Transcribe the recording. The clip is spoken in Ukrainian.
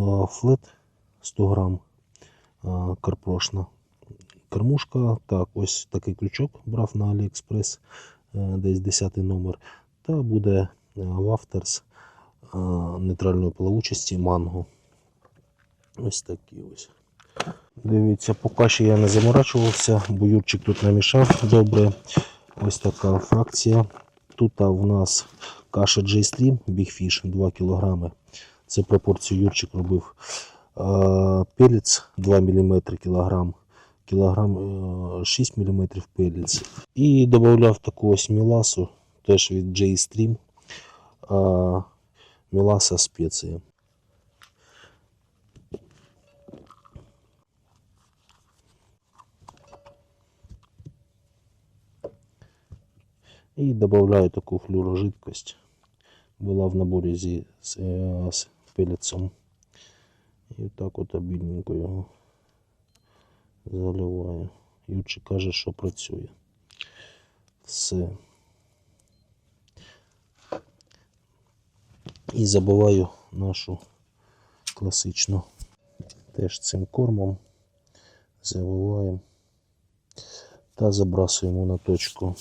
а, флет 100 грам а, карпрошна кормушка. Так, ось такий крючок брав на AliExpress, е, десь 10 номер. Та буде е, Вафтерс е, нейтральної плавучості манго. Ось такі ось. Дивіться, поки що я не заморачувався, бо Юрчик тут намішав добре. Ось така фракція. Тут в нас каша J-Stream Big Fish 2 кг. Це пропорцію Юрчик робив. А, Пелець 2 мм кілограм. Кілограм е, 6 мм пелець. І додавав таку ось міласу, теж від J-Stream. А, Міласа спеція. І додаю таку флюорожидкость. Була в наборі зі, з, пелецом. І так от обідненько його заливаю. Ючі каже, що працює. Все. І забиваю нашу класичну теж цим кормом. Заливаємо та забрасуємо на точку